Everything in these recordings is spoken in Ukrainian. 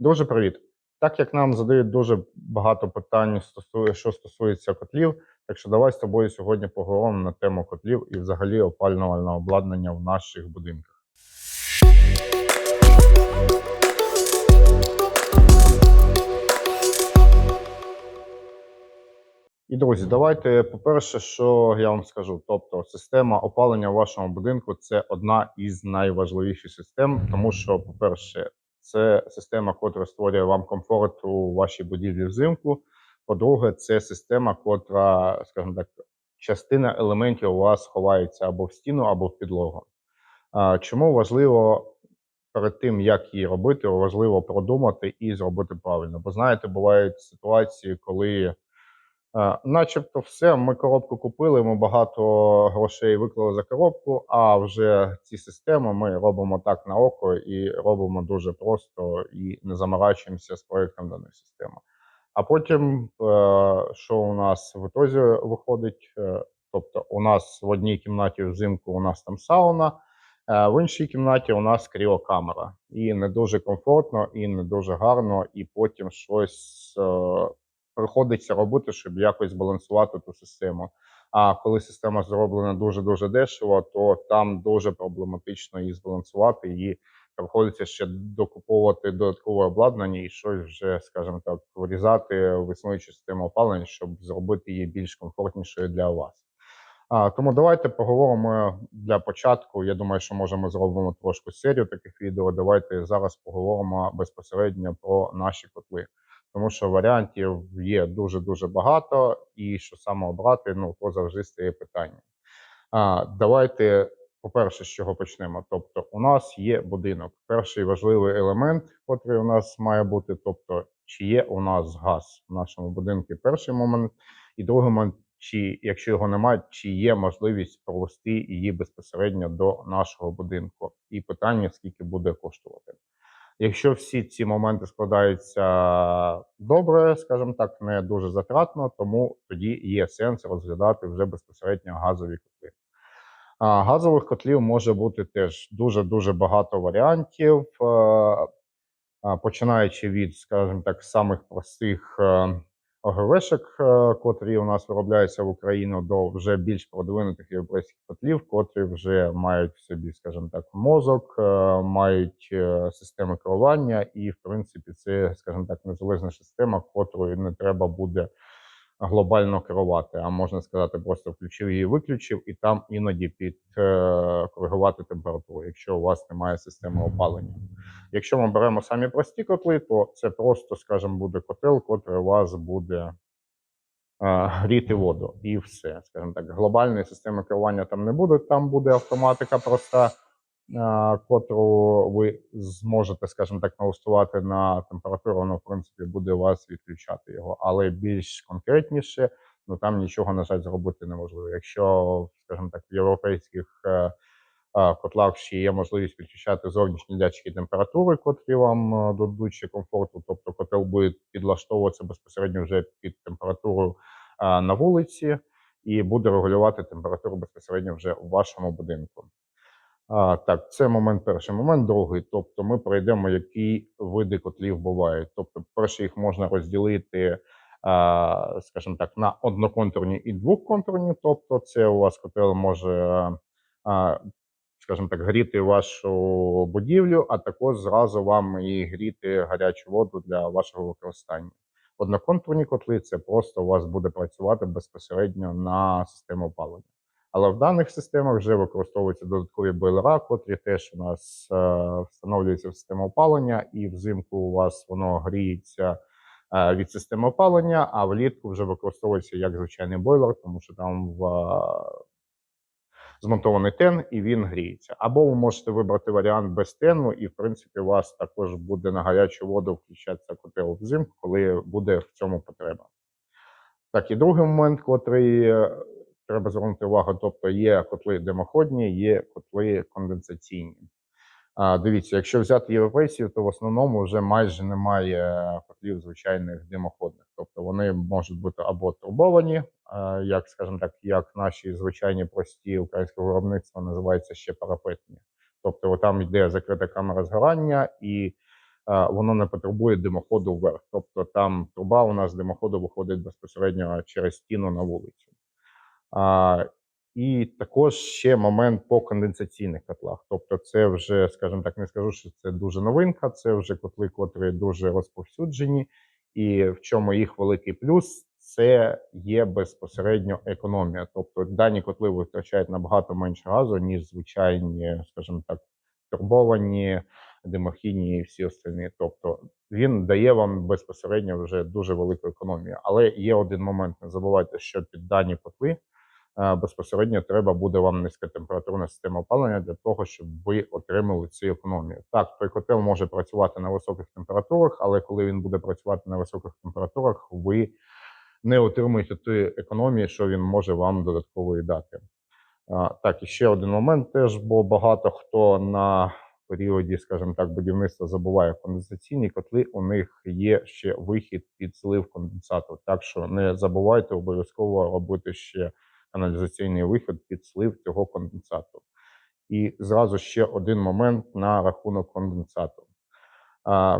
Дуже привіт. Так як нам задають дуже багато питань, що стосується котлів, так що давай з тобою сьогодні поговоримо на тему котлів і взагалі опалювального обладнання в наших будинках. І друзі, давайте, по-перше, що я вам скажу. Тобто, система опалення в вашому будинку це одна із найважливіших систем, тому що, по-перше, це система, котра створює вам комфорт у вашій будівлі взимку. По-друге, це система, котра, скажімо так, частина елементів у вас ховається або в стіну, або в підлогу. Чому важливо перед тим, як її робити, важливо продумати і зробити правильно? Бо знаєте, бувають ситуації, коли. Е, Начебто, все. Ми коробку купили. Ми багато грошей виклали за коробку. А вже ці системи ми робимо так на око і робимо дуже просто і не заморачуємося з проєктом даної системи. А потім, е, що у нас в ітозі виходить? Е, Тобто, у нас в одній кімнаті взимку у нас там сауна, в іншій кімнаті у нас кріокамера. І не дуже комфортно, і не дуже гарно, і потім щось. Приходиться робити, щоб якось збалансувати ту систему. А коли система зроблена дуже дуже дешево, то там дуже проблематично її збалансувати. Її приходиться ще докуповувати додаткове обладнання і щось вже, скажімо так, вирізати в існуючу систему опалення, щоб зробити її більш комфортнішою для вас. А, Тому давайте поговоримо для початку. Я думаю, що може ми зробимо трошку серію таких відео. Давайте зараз поговоримо безпосередньо про наші котли тому що варіантів є дуже дуже багато, і що саме обрати, ну то завжди стає питання. А, Давайте, по-перше, з чого почнемо. Тобто, у нас є будинок. Перший важливий елемент, який у нас має бути, тобто, чи є у нас газ в нашому будинку. Перший момент, і другий момент. Чи якщо його немає, чи є можливість провести її безпосередньо до нашого будинку, і питання скільки буде коштувати. Якщо всі ці моменти складаються добре, скажімо так, не дуже затратно, тому тоді є сенс розглядати вже безпосередньо газові котли. А газових котлів може бути теж дуже-дуже багато варіантів, починаючи від, скажімо так, самих простих е, е, котрі у нас виробляються в Україну до вже більш продвинутих європейських котлів, котрі вже мають в собі, скажімо так, мозок, е, мають е, системи керування, і в принципі це, скажімо так, незалежна система, котрою не треба буде глобально керувати. А можна сказати, просто включив її, виключив, і там іноді підкоригувати е, температуру, якщо у вас немає системи опалення. Якщо ми беремо самі прості котли, то це просто, скажімо, буде котел, котрий у вас буде а, гріти воду, і все. Скажімо так, глобальної системи керування там не буде. Там буде автоматика проста котру ви зможете, скажімо так, налаштувати на температуру, воно в принципі буде вас відключати його, але більш конкретніше, ну там нічого на жаль зробити неможливо. Якщо, скажімо так, в європейських е, котлах ще є можливість підключати зовнішні датчики температури, котрі вам дадуть ще комфорту, тобто котел буде підлаштовуватися безпосередньо вже під температуру на вулиці, і буде регулювати температуру безпосередньо вже у вашому будинку. А, Так, це момент перший. Момент другий. Тобто ми пройдемо, які види котлів бувають. Тобто, перше, їх можна розділити, а, скажімо так, на одноконтурні і двоконтурні. Тобто, це у вас котел може, скажімо так, гріти вашу будівлю, а також зразу вам і гріти гарячу воду для вашого використання. Одноконтурні котли це просто у вас буде працювати безпосередньо на систему опалення. Але в даних системах вже використовуються додаткові бойлера, котрі теж у нас е, встановлюються в систему опалення, і взимку у вас воно гріється е, від системи опалення, а влітку вже використовується як звичайний бойлер, тому що там в е, змонтований тен і він гріється. Або ви можете вибрати варіант без тену, і в принципі у вас також буде на гарячу воду включатися котел взимку, коли буде в цьому потреба. Так, і другий момент, котрий треба звернути увагу, тобто є котли димоходні, є котли конденсаційні. А, Дивіться, якщо взяти європейців, то в основному вже майже немає котлів звичайних димоходних. Тобто вони можуть бути або турбовані, як, скажімо так, як наші звичайні прості українського виробництва називаються ще парапетні. Тобто там йде закрита камера згорання, і а, воно не потребує димоходу вверх. Тобто там труба у нас димоходу виходить безпосередньо через стіну на вулицю. А, і також ще момент по конденсаційних котлах. Тобто, це вже, скажімо так, не скажу, що це дуже новинка, це вже котли, котрі дуже розповсюджені, і в чому їх великий плюс. Це є безпосередньо економія. Тобто дані котли витрачають набагато менше газу, ніж звичайні, скажімо так, турбовані, димохідні і всі остальні. Тобто він дає вам безпосередньо вже дуже велику економію. Але є один момент: не забувайте, що під дані котли е, безпосередньо треба буде вам низькотемпературна система опалення для того, щоб ви отримали цю економію. Так, той котел може працювати на високих температурах, але коли він буде працювати на високих температурах, ви не отримуєте тої економії, що він може вам додатково і дати. Так, і ще один момент теж, бо багато хто на періоді, скажімо так, будівництва забуває конденсаційні котли. У них є ще вихід під злив конденсату. Так що не забувайте обов'язково робити ще каналізаційний вихід під слив цього конденсату. І зразу ще один момент на рахунок конденсату.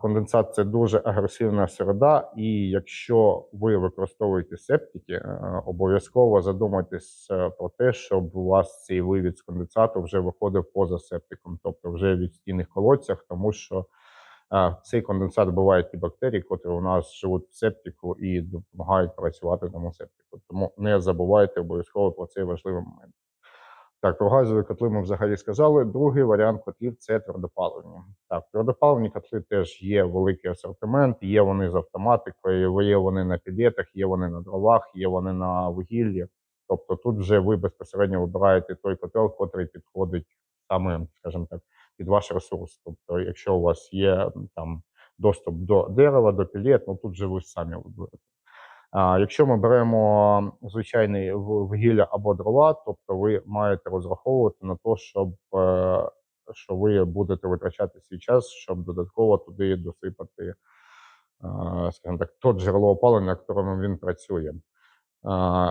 Конденсат це дуже агресивна середа, і якщо ви використовуєте септики, е, обов'язково задумайтесь е, про те, щоб у вас цей вивід з конденсату вже виходив поза септиком, тобто вже від стінних колодцях, тому що е, цей конденсат буває ті бактерії, котрі у нас живуть в септику і допомагають працювати тому септику. Тому не забувайте обов'язково про цей важливий момент. Так, про газові котли ми взагалі сказали. Другий варіант котлів це твердопаливні. Так, твердопаливні котли теж є великий асортимент, є вони з автоматикою, є вони на пілетах, є вони на дровах, є вони на вугіллі. Тобто тут вже ви безпосередньо вибираєте той котел, котрий підходить саме, скажімо так, під ваш ресурс. Тобто, якщо у вас є там доступ до дерева, до пілет, ну тут же ви самі виберете. Якщо ми беремо звичайний вугілля або дрова, тобто ви маєте розраховувати на те, щоб е, що ви будете витрачати свій час, щоб додатково туди досипати, е, скажімо так, то джерело опалення, на якому він працює.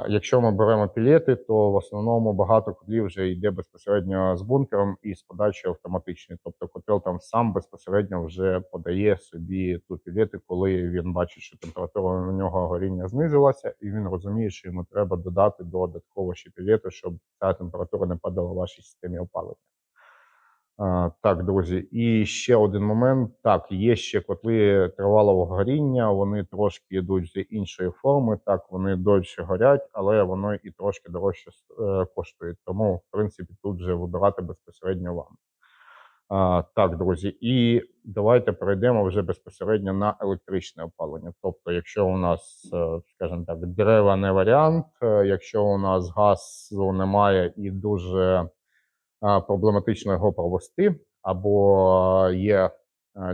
Якщо ми беремо пілети, то в основному багато котлів вже йде безпосередньо з бункером і з подачею автоматичною. Тобто котел там сам безпосередньо вже подає собі ту пілети, коли він бачить, що температура на нього горіння знизилася, і він розуміє, що йому треба додати додатково ще пілети, щоб ця температура не падала в вашій системі опалення. Так, друзі, і ще один момент. Так, є ще котли тривалого горіння, вони трошки йдуть з іншої форми. Так, вони довше горять, але воно і трошки дорожче е, коштує. Тому, в принципі, тут вже вибирати безпосередньо вам. Так, друзі, і давайте перейдемо вже безпосередньо на електричне опалення. Тобто, якщо у нас, е, скажімо так, дерева не варіант, е, якщо у нас газу немає і дуже проблематично його провести, або є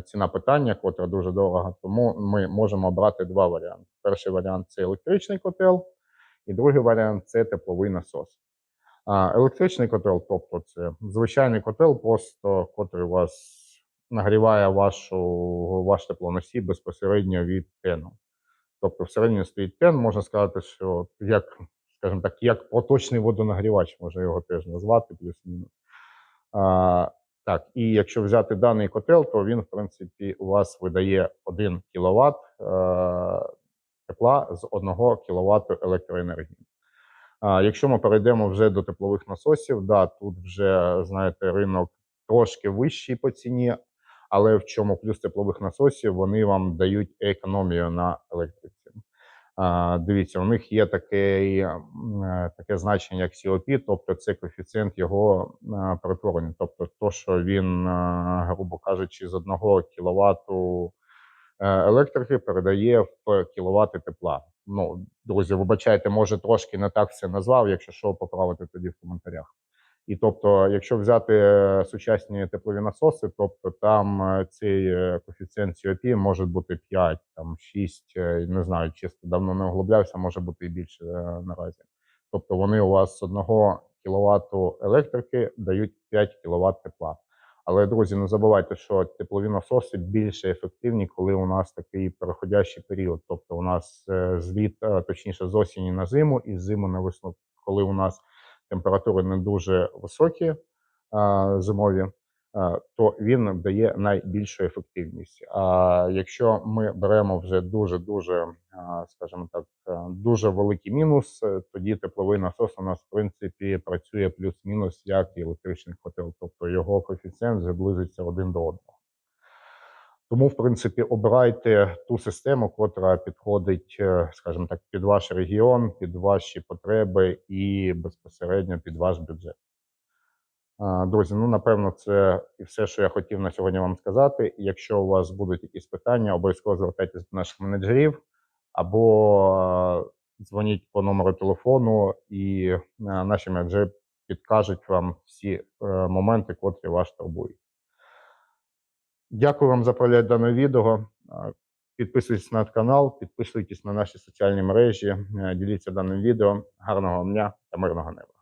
ціна питання, котра дуже дорога. Тому ми можемо обрати два варіанти. Перший варіант це електричний котел, і другий варіант це тепловий насос. Електричний котел, тобто це звичайний котел, просто котрий вас нагріває вашу, ваш теплоносій безпосередньо від тену. Тобто, всередині стоїть тен, можна сказати, що як, скажімо так, як проточний водонагрівач, можна його теж назвати, плюс-мінус. Так, і якщо взяти даний котел, то він, в принципі, у вас видає 1 кВт е, тепла з 1 кВт електроенергії. А якщо ми перейдемо вже до теплових насосів, да, тут вже, знаєте, ринок трошки вищий по ціні, але в чому плюс теплових насосів вони вам дають економію на електриці. Дивіться, у них є таке е, таке значення, як COP, тобто це коефіцієнт його перетворення. Тобто, то, що він, грубо кажучи, з одного кВт е, електрики передає в кіловати тепла. Ну, друзі, вибачайте, може трошки не так все назвав. Якщо що, поправити тоді в коментарях. І тобто, якщо взяти е, сучасні теплові насоси, тобто там е, цей е, коефіцієнт COP може бути 5, там 6, не знаю, чисто давно не оглублявся, може бути і більше наразі. Тобто вони у вас з 1 кВт електрики дають 5 кВт тепла. Але, друзі, не забувайте, що теплові насоси більше ефективні, коли у нас такий переходящий період. Тобто у нас зліт, точніше, з осені на зиму і з зиму на весну, коли у нас температури не дуже високі зимові, то він дає найбільшу ефективність. А якщо ми беремо вже дуже дуже, скажімо так, е, дуже великий мінус, е, тоді тепловий насос у нас в принципі працює плюс-мінус як і електричний котел, тобто його коефіцієнт вже близиться один до одного. Тому, в принципі, обирайте ту систему, котра підходить, е, скажімо так, під ваш регіон, під ваші потреби і безпосередньо під ваш бюджет. Друзі, ну напевно, це і все, що я хотів на сьогодні вам сказати. Якщо у вас будуть якісь питання, обов'язково звертайтесь до наших менеджерів або е, дзвоніть по номеру телефону, і е, наші менеджери підкажуть вам всі моменти, котрі вас турбують. Дякую вам за перегляд даного відео. Підписуйтесь на канал, підписуйтесь на наші соціальні мережі, е, діліться даним відео. Гарного дня та мирного неба.